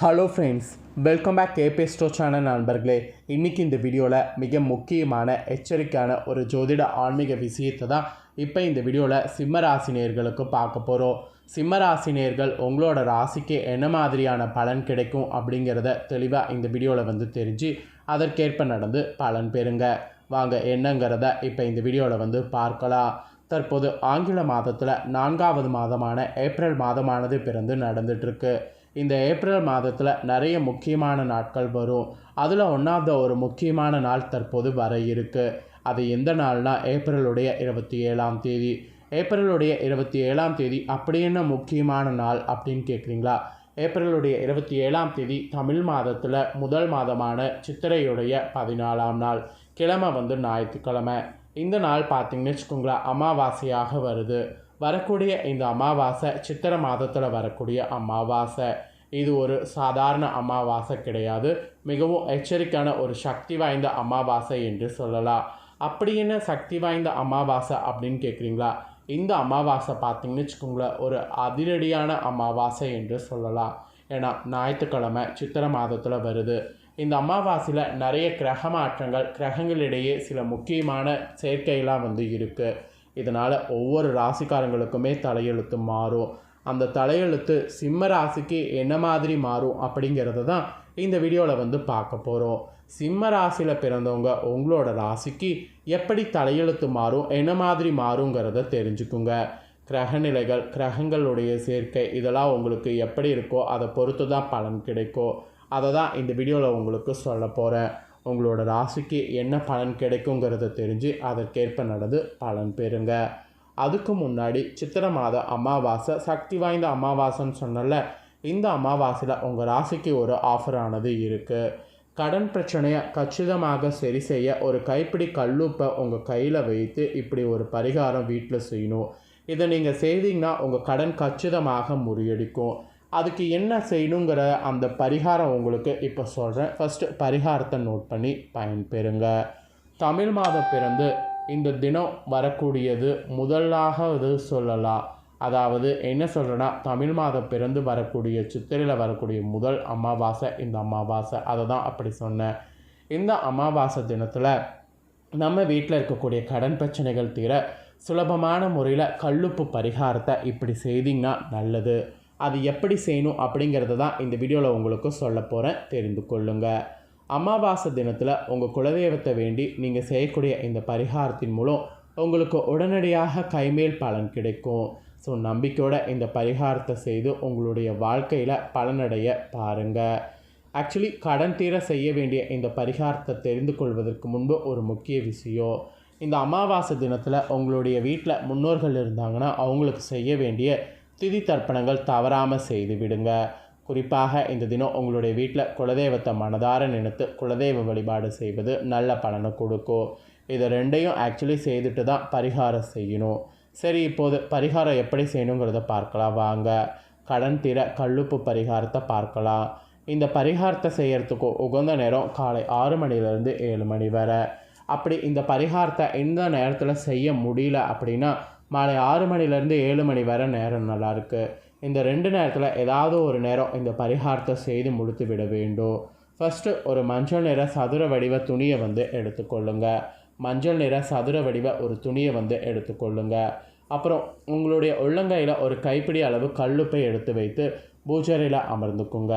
Hello friends welcome back ஏபே ஸ்டோ channel நண்பர்களே. இன்றைக்கி இந்த வீடியோவில் மிக முக்கியமான எச்சரிக்கையான ஒரு ஜோதிட ஆன்மீக விஷயத்தை தான் இப்போ இந்த வீடியோவில் சிம்மராசினியர்களுக்கு பார்க்க போகிறோம் சிம்மராசினியர்கள் உங்களோட ராசிக்கு என்ன மாதிரியான பலன் கிடைக்கும் அப்படிங்கிறத தெளிவாக இந்த வீடியோவில் வந்து தெரிஞ்சு அதற்கேற்ப நடந்து பலன் பெறுங்க. வாங்க என்னங்கிறத இப்போ இந்த வீடியோவில் வந்து பார்க்கலாம். தற்போது ஆங்கில மாதத்தில் நான்காவது மாதமான ஏப்ரல் மாதமானது பிறந்து நடந்துட்டுருக்கு இந்த ஏப்ரல் மாதத்தில் நிறைய முக்கியமான நாட்கள் வரும். அதில் ஒன்றாவது ஒரு முக்கியமான நாள் தற்போது வர இருக்குது அது எந்த நாள்னால் ஏப்ரலுடைய இருபத்தி ஏழாம் தேதி. ஏப்ரலுடைய இருபத்தி ஏழாம் தேதி அப்படி என்ன முக்கியமான நாள் அப்படின்னு கேட்குறீங்களா ஏப்ரலுடைய இருபத்தி ஏழாம் தேதி தமிழ் மாதத்தில் முதல் மாதமான சித்திரையுடைய பதினாலாம் நாள். கிழமை வந்து ஞாயிற்றுக்கிழமை. இந்த நாள் பார்த்தீங்கன்னு வச்சுக்கோங்களேன் அமாவாசையாக வருது. வரக்கூடிய இந்த அமாவாசை சித்திரை மாதத்தில் வரக்கூடிய அமாவாசை. இது ஒரு சாதாரண அமாவாசை கிடையாது. மிகவும் எச்சரிக்கையான ஒரு சக்தி வாய்ந்த அமாவாசை என்று சொல்லலாம். அப்படி என்ன சக்தி வாய்ந்த அமாவாசை அப்படின்னு கேட்குறீங்களா இந்த அமாவாசை பார்த்தீங்கன்னு வச்சுக்கோங்களேன் ஒரு அதிரடியான அமாவாசை என்று சொல்லலாம். ஏன்னா ஞாயிற்றுக்கிழமை சித்திரை மாதத்தில் வருது. இந்த அமாவாசையில் நிறைய கிரக மாற்றங்கள் கிரகங்களிடையே சில முக்கியமான சேர்க்கையெல்லாம் வந்து இருக்குது இதனால் ஒவ்வொரு ராசிக்காரங்களுக்குமே தலையெழுத்து மாறும். அந்த தலையெழுத்து சிம்ம ராசிக்கு என்ன மாதிரி மாறும் அப்படிங்கிறத தான் இந்த வீடியோவில் வந்து பார்க்க போகிறோம் சிம்ம ராசியில் பிறந்தவங்க உங்களோட ராசிக்கு எப்படி தலையெழுத்து மாறும் என்ன மாதிரி மாறுங்கிறத தெரிஞ்சுக்குங்க. கிரகநிலைகள் கிரகங்களுடைய சேர்க்கை இதெல்லாம் உங்களுக்கு எப்படி இருக்கோ அதை பொறுத்து தான் பலன் கிடைக்கும். அதை தான் இந்த வீடியோவில் உங்களுக்கு சொல்ல போகிறேன் உங்களோட ராசிக்கு என்ன பலன் கிடைக்குங்கிறத தெரிஞ்சு அதற்கேற்ப நடந்து பலன் பெறுங்க. அதுக்கு முன்னாடி சித்திரை மாத அமாவாசை சக்தி வாய்ந்த அமாவாசைன்னு சொன்னல இந்த அமாவாசையில் உங்கள் ராசிக்கு ஒரு ஆஃபர் ஆனது இருக்குது கடன் பிரச்சனையை கச்சிதமாக சரி செய்ய ஒரு கைப்பிடி கல்லுப்பை உங்கள் கையில் வைத்து இப்படி ஒரு பரிகாரம் வீட்டில் செய்யணும். இதை நீங்கள் செய்தீங்கன்னா உங்கள் கடன் கச்சிதமாக முறியடிக்கும். அதுக்கு என்ன செய்யணுங்கிற அந்த பரிகாரம் உங்களுக்கு இப்போ சொல்கிறேன் ஃபஸ்ட்டு பரிகாரத்தை நோட் பண்ணி பயன்பெறுங்க. தமிழ் மாதம் பிறந்து இந்த தினம் வரக்கூடியது முதலாக இது சொல்லலாம் அதாவது என்ன சொல்கிறேன்னா தமிழ் மாதம் பிறந்து வரக்கூடிய சித்திரையில் வரக்கூடிய முதல் அமாவாசை இந்த அமாவாசை. அதை தான் அப்படி சொன்னேன். இந்த அமாவாசை தினத்தில் நம்ம வீட்டில் இருக்கக்கூடிய கடன் பிரச்சனைகள் தீர சுலபமான முறையில் கல்லுப்பு பரிகாரத்தை இப்படி செய்திங்கன்னா நல்லது. அது எப்படி செய்யணும் அப்படிங்கிறத தான் இந்த வீடியோவில் உங்களுக்கு சொல்ல போகிறேன் தெரிந்து கொள்ளுங்கள் அமாவாசை தினத்தில் உங்கள் குலதெய்வத்தை வேண்டி நீங்கள் செய்யக்கூடிய இந்த பரிகாரத்தின் மூலம் உங்களுக்கு உடனடியாக கைமேல் பலன் கிடைக்கும். ஸோ நம்பிக்கையோட இந்த பரிகாரத்தை செய்து உங்களுடைய வாழ்க்கையில் பலனடைய பாருங்கள் ஆக்சுவலி கடன் தீர செய்ய வேண்டிய இந்த பரிகாரத்தை தெரிந்து கொள்வதற்கு முன்பு ஒரு முக்கிய விஷயம். இந்த அமாவாசை தினத்தில் உங்களுடைய வீட்டில் முன்னோர்கள் இருந்தாங்கன்னா அவங்களுக்கு செய்ய வேண்டிய திதி தர்ப்பணங்கள் தவறாமல் செய்து விடுங்க. குறிப்பாக இந்த தினம் உங்களுடைய வீட்டில் குலதெய்வத்தை மனதார நினைத்து குலதெய்வ வழிபாடு செய்வது நல்ல பலனை கொடுக்கும். இதை ரெண்டையும் ஆக்சுவலி செய்துட்டு தான் பரிகாரம் செய்யணும். சரி இப்போது பரிகாரம் எப்படி செய்யணுங்கிறத பார்க்கலாம். வாங்க. கடன் தீர கல்லுப்பு பரிகாரத்தை பார்க்கலாம். இந்த பரிகாரத்தை செய்கிறதுக்கு உகந்த நேரம் காலை ஆறு மணிலேருந்து ஏழு மணி வரை. அப்படி இந்த பரிகாரத்தை எந்த நேரத்தில் செய்ய முடியல அப்படின்னா மாலை ஆறு மணிலேருந்து ஏழு மணி வரை நேரம் நல்லாயிருக்கு இந்த ரெண்டு நேரத்தில் ஏதாவது ஒரு நேரம் இந்த பரிகாரத்தை செய்து முடித்து விட வேண்டும். ஃபஸ்ட்டு ஒரு மஞ்சள் நிற சதுர வடிவ துணியை வந்து எடுத்துக்கொள்ளுங்க மஞ்சள் நிற சதுர வடிவ ஒரு துணியை வந்து எடுத்துக்கொள்ளுங்க அப்புறம் உங்களுடைய உள்ளங்கையில் ஒரு கைப்பிடி அளவு கல்லுப்பை எடுத்து வைத்து பூஜரையில் அமர்ந்துக்குங்க.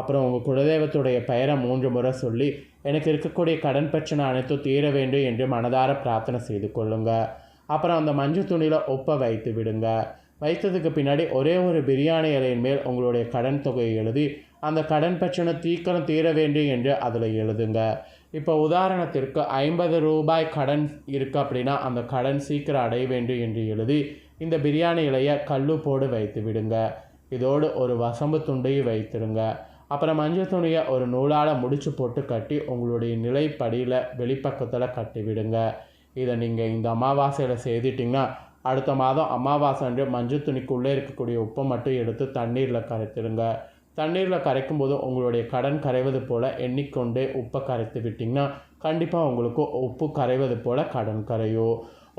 அப்புறம் உங்கள் குலதெய்வத்துடைய பெயரை மூன்று முறை சொல்லி எனக்கு இருக்கக்கூடிய கடன் பிரச்சனை அனைத்தும் தீர வேண்டும் என்று மனதார பிரார்த்தனை செய்து கொள்ளுங்கள் அப்புறம் அந்த மஞ்சள் துணியில் உப்பை வைத்து விடுங்க. வைத்ததுக்கு பின்னாடி ஒரே ஒரு பிரியாணி இலையின் மேல் உங்களுடைய கடன் தொகையை எழுதி அந்த கடன் பிரச்சனை தீக்கரம் தீர வேண்டும் என்று அதில் எழுதுங்க. இப்போ உதாரணத்திற்கு ஐம்பது ரூபாய் கடன் இருக்குது அப்படின்னா அந்த கடன் சீக்கிரம் அடைய வேண்டும் என்று எழுதி இந்த பிரியாணி இலையை கல்லுப்போடு வைத்து விடுங்க. இதோடு ஒரு வசம்பு துண்டையும் வைத்திருங்க. அப்புறம் மஞ்சள் துணியை ஒரு நூலால் முடிச்சு போட்டு கட்டி உங்களுடைய நிலைப்படியில் வெளிப்பக்கத்தில் கட்டி விடுங்க. இதை நீங்கள் இந்த அமாவாசையில் செய்துட்டிங்கன்னா அடுத்த மாதம் அமாவாசை அன்று மஞ்சள் துணிக்குள்ளே இருக்கக்கூடிய உப்பை மட்டும் எடுத்து தண்ணீரில் கரைத்திடுங்க. தண்ணீரில் கரைக்கும் போது உங்களுடைய கடன் கரைவது போல் எண்ணிக்கொண்டே உப்பை கரைத்து விட்டிங்கன்னா கண்டிப்பாக உங்களுக்கு உப்பு கரைவது போல் கடன் கரையும்.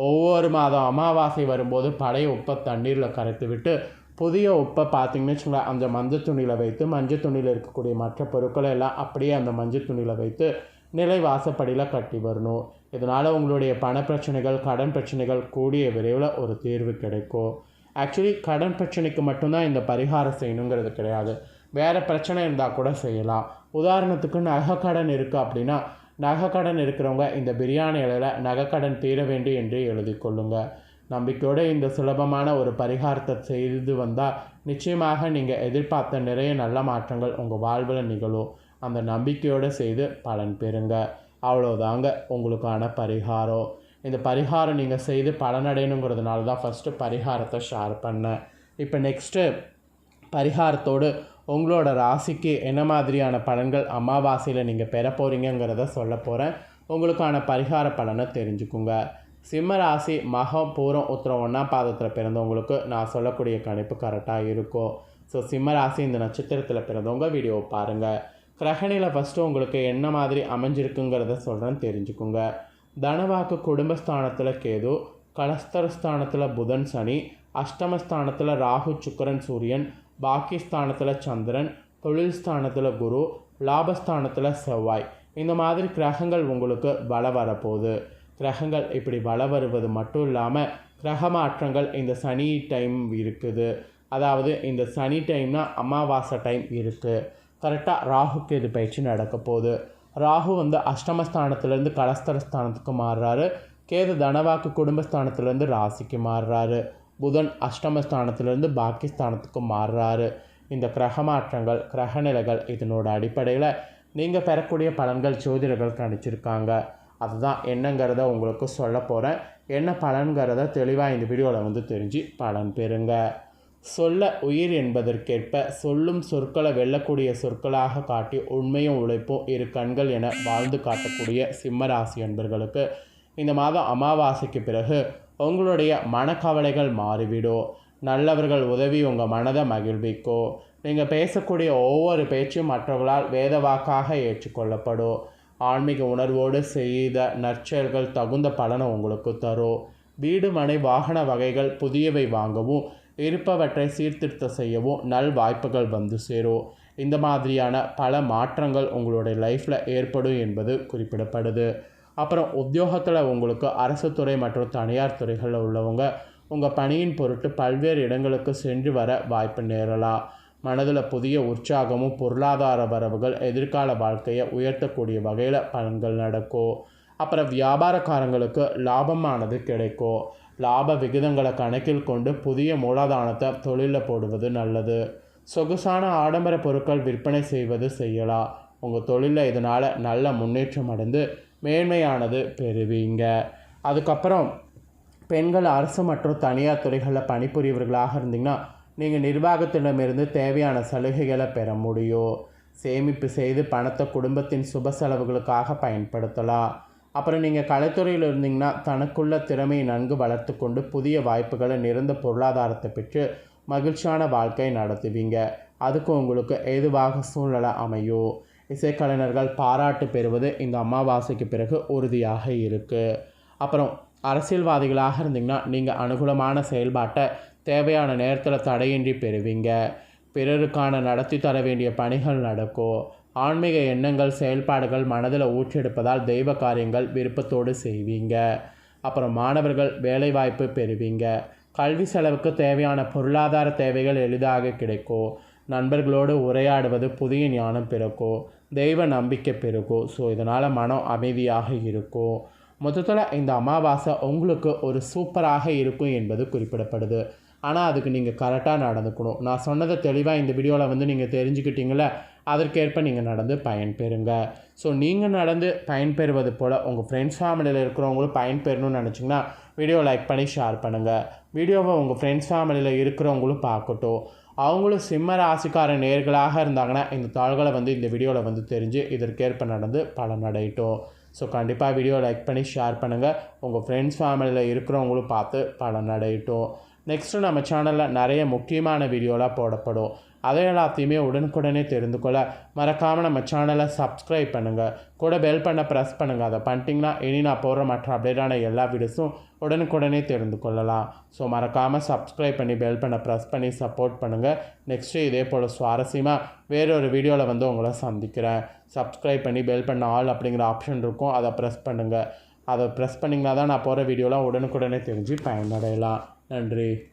ஒவ்வொரு மாதம் அமாவாசை வரும்போது பழைய உப்பை தண்ணீரில் கரைத்து விட்டு புதிய உப்பை பார்த்தீங்கன்னு வச்சுங்களேன் அந்த மஞ்சள் துணியில் வைத்து மஞ்சள் துணியில் இருக்கக்கூடிய மற்ற பொருட்களை எல்லாம் அப்படியே அந்த மஞ்சள் துணியில் வைத்து நிலை வாசப்படியில் கட்டி வரணும். இதனால் உங்களுடைய பண பிரச்சனைகள் கடன் பிரச்சனைகள் கூடிய விரைவில் ஒரு தீர்வு கிடைக்கும். ஆக்சுவலி கடன் பிரச்சனைக்கு மட்டும்தான் இந்த பரிகாரம் செய்யணுங்கிறது கிடையாது. வேறு பிரச்சனை இருந்தால் கூட செய்யலாம். உதாரணத்துக்கு நகைக்கடன் இருக்குது அப்படின்னா நகைக்கடன் இருக்கிறவங்க இந்த பிரியாணி இலையில் நகைக்கடன் தீர வேண்டும் என்று எழுதி கொள்ளுங்க. நம்பிக்கையோடு இந்த சுலபமான ஒரு பரிகாரத்தை செய்து வந்தால் நிச்சயமாக நீங்கள் எதிர்பார்த்த நிறைய நல்ல மாற்றங்கள் உங்கள் வாழ்வில் நிகழும். அந்த நம்பிக்கையோடு செய்து பலன் பெறுங்க. அவ்வளோதாங்க உங்களுக்கான பரிகாரம். இந்த பரிகாரம் நீங்கள் செய்து பலனடையணுங்கிறதுனால தான் ஃபஸ்ட்டு பரிகாரத்தை ஷேர் பண்ணேன். இப்போ நெக்ஸ்ட்டு பரிகாரத்தோடு உங்களோட ராசிக்கு என்ன மாதிரியான பலன்கள் அமாவாசையில் நீங்கள் பெற போகிறீங்கிறத சொல்ல போகிறேன் உங்களுக்கான பரிகார பலனை தெரிஞ்சுக்குங்க. சிம்ம ராசி மகம் பூரம் உத்திரம் ஒன்றாம் பாதத்தில் பிறந்தவங்களுக்கு நான் சொல்லக்கூடிய கணிப்பு கரெக்டாக இருக்கும். ஸோ சிம்ம ராசி இந்த நட்சத்திரத்தில் பிறந்தவங்க வீடியோ பாருங்கள் கிரகணியில் ஃபஸ்ட்டு உங்களுக்கு என்ன மாதிரி அமைஞ்சிருக்குங்கிறத சொல்கிறேன் தெரிஞ்சுக்குங்க. தனவாக்கு குடும்பஸ்தானத்தில் கேது கலஸ்தரஸ்தானத்தில் புதன் சனி அஷ்டமஸ்தானத்தில் ராகு சுக்கரன் சூரியன் பாக்கிஸ்தானத்தில் சந்திரன் தொழில் ஸ்தானத்தில் குரு லாபஸ்தானத்தில் செவ்வாய். இந்த மாதிரி கிரகங்கள் உங்களுக்கு வள வரப்போகுது. கிரகங்கள் இப்படி வள வருவது மட்டும் இல்லாமல் கிரக மாற்றங்கள் இந்த சனி டைம் இருக்குது. அதாவது இந்த சனி டைம்னால் அமாவாசை டைம் இருக்குது கரெக்டாக ராகு கேது பயிற்சி நடக்க போகுது ராகு வந்து அஷ்டமஸ்தானத்துலேருந்து கலஸ்தரஸ்தானத்துக்கு மாறுறாரு. கேது தனவாக்கு குடும்பஸ்தானத்துலேருந்து ராசிக்கு மாறுறாரு. புதன் அஷ்டமஸ்தானத்துலேருந்து பாக்கிஸ்தானத்துக்கு மாறுறாரு. இந்த கிரக மாற்றங்கள் கிரகநிலைகள் இதனோட அடிப்படையில் நீங்கள் பெறக்கூடிய பலன்கள் ஜோதிடர்கள் கணிச்சிருக்காங்க. அதுதான் என்னங்கிறத உங்களுக்கு சொல்ல போகிறேன் என்ன பலன்கிறத தெளிவாக இந்த வீடியோவில் வந்து தெரிஞ்சு பலன் பெறுங்க. சொல்ல உயிர் என்பதற்கேற்ப சொல்லும் சொற்களை வெல்லக்கூடிய சொற்களாக காட்டி உண்மையும் உழைப்பும் இரு கண்கள் என வாழ்ந்து காட்டக்கூடிய சிம்மராசி என்பர்களுக்கு இந்த மாதம் அமாவாசைக்கு பிறகு உங்களுடைய மனக்கவலைகள் மாறிவிடும். நல்லவர்கள் உதவி உங்கள் மனதை மகிழ்விக்கும். நீங்கள் பேசக்கூடிய ஒவ்வொரு பேச்சும் மற்றவர்களால் வேதவாக்காக ஏற்றுக்கொள்ளப்படும். ஆன்மீக உணர்வோடு செய்த நற்செயல்கள் தகுந்த பலனை உங்களுக்கு தரும். வீடு மனை வாகன வகைகள் புதியவை வாங்கவும் இருப்பவற்றை சீர்திருத்தம் செய்யவும் நல் வாய்ப்புகள் வந்து சேரும் இந்த மாதிரியான பல மாற்றங்கள் உங்களுடைய லைஃப்பில் ஏற்படும் என்பது குறிப்பிடப்படுது. அப்புறம் உத்தியோகத்தில் உங்களுக்கு அரசு துறை மற்றும் தனியார் துறைகளில் உள்ளவங்க உங்கள் பணியின் பொருட்டு பல்வேறு இடங்களுக்கு சென்று வர வாய்ப்பு நேரலாம். மனதில் புதிய உற்சாகமும் பொருளாதார வரவுகள் எதிர்கால வாழ்க்கையை உயர்த்தக்கூடிய வகையில் பலன்கள் நடக்கும் அப்புறம் வியாபாரக்காரங்களுக்கு லாபமானது கிடைக்கும் லாப விகிதங்களை கணக்கில் கொண்டு புதிய மூலதானத்தை தொழிலில் போடுவது நல்லது. சொகுசான ஆடம்பர பொருட்கள் விற்பனை செய்வது செய்யலாம். உங்கள் தொழிலில் இதனால் நல்ல முன்னேற்றம் அடைந்து மேன்மையானது பெறுவீங்க. அதுக்கப்புறம் பெண்கள் அரசு மற்றும் தனியார் துறைகளில் பணிபுரியவர்களாக இருந்தீங்கன்னா நீங்கள் நிர்வாகத்திடமிருந்து தேவையான சலுகைகளை பெற முடியும். சேமிப்பு செய்து பணத்தை குடும்பத்தின் சுப செலவுகளுக்காக பயன்படுத்தலாம். அப்புறம் நீங்கள் கலைத்துறையில் இருந்தீங்கன்னா தனக்குள்ள திறமையை நன்கு வளர்த்து கொண்டு புதிய வாய்ப்புகளை நிறந்த பொருளாதாரத்தை பெற்று மகிழ்ச்சியான வாழ்க்கை நடத்துவீங்க. அதுக்கு உங்களுக்கு ஏதுவாக சூழ்நிலை அமையும் இசைக்கலைஞர்கள் பாராட்டு பெறுவது இந்த அமாவாசைக்கு பிறகு உறுதியாக இருக்குது அப்புறம் அரசியல்வாதிகளாக இருந்தீங்கன்னா நீங்கள் அனுகூலமான செயல்பாட்டை தேவையான நேரத்தில் தடையின்றி பெறுவீங்க. பிறருக்கான நடத்தி தர வேண்டிய பணிகள் நடக்கும் ஆன்மீக எண்ணங்கள் செயல்பாடுகள் மனதில் ஊற்றெடுப்பதால் தெய்வ காரியங்கள் விருப்பத்தோடு செய்வீங்க. அப்புறம் மாணவர்கள் வேலைவாய்ப்பு பெறுவீங்க. கல்வி செலவுக்கு தேவையான பொருளாதார தேவைகள் எளிதாக கிடைக்கும். நண்பர்களோடு உரையாடுவது புதிய ஞானம் பிறக்கும். தெய்வ நம்பிக்கை பெருகும். ஸோ இதனால் மனம் அமைதியாக இருக்கும். மொத்தத்தில் இந்த அமாவாசை உங்களுக்கு ஒரு சூப்பராக இருக்கும் என்பது குறிப்பிடப்படுது. ஆனால் அதுக்கு நீங்கள் கரெக்டாக நடந்துக்கணும். நான் சொன்னதை தெளிவாக இந்த வீடியோவில் வந்து நீங்கள் தெரிஞ்சுக்கிட்டீங்களே அதற்கேற்ப நீங்கள் நடந்து பயன்பெறுங்க. ஸோ நீங்கள் நடந்து பயன்பெறுவது போல் உங்கள் ஃப்ரெண்ட்ஸ் ஃபேமிலியில் இருக்கிறவங்களும் பயன்பெறணும்னு நினச்சிங்கன்னா வீடியோ லைக் பண்ணி ஷேர் பண்ணுங்கள் வீடியோவை உங்கள் ஃப்ரெண்ட்ஸ் ஃபேமிலியில் இருக்கிறவங்களும் பார்க்கட்டும். அவங்களும் சிம்ம ராசிக்கார நேர்களாக இருந்தாங்கன்னா இந்த தாள்களை வந்து இந்த வீடியோவில் வந்து தெரிஞ்சு இதற்கேற்ப நடந்து பலனடையட்டும். ஸோ கண்டிப்பாக வீடியோ லைக் பண்ணி ஷேர் பண்ணுங்கள் உங்கள் ஃப்ரெண்ட்ஸ் ஃபேமிலியில் இருக்கிறவங்களும் பார்த்து பலனடையட்டும். நெக்ஸ்ட்டு நம்ம சேனலில் நிறைய முக்கியமான வீடியோலாம் போடப்படும். அதை எல்லாத்தையுமே உடனுக்குடனே தெரிந்து கொள்ள மறக்காமல் நம்ம சேனலை சப்ஸ்கிரைப் பண்ணுங்கள் கூட பெல் பண்ண ப்ரெஸ் பண்ணுங்கள் அதை பண்ணிட்டீங்கன்னா இனி நான் போடுற மற்ற அப்டேட்டான எல்லா வீடியோஸும் உடனுக்குடனே தெரிந்து கொள்ளலாம். ஸோ மறக்காமல் சப்ஸ்கிரைப் பண்ணி பெல் பண்ண ப்ரெஸ் பண்ணி சப்போர்ட் பண்ணுங்கள் நெக்ஸ்ட்டு இதே போல் சுவாரஸ்யமாக வேறொரு வீடியோவில் வந்து உங்களை சந்திக்கிறேன். சப்ஸ்கிரைப் பண்ணி பெல் பண்ண ஆல் அப்படிங்கிற ஆப்ஷன் இருக்கும். அதை ப்ரெஸ் பண்ணுங்கள் அதை ப்ரெஸ் பண்ணிங்கன்னா தான் நான் போகிற வீடியோலாம் உடனுக்குடனே தெரிஞ்சு பயனடையலாம். and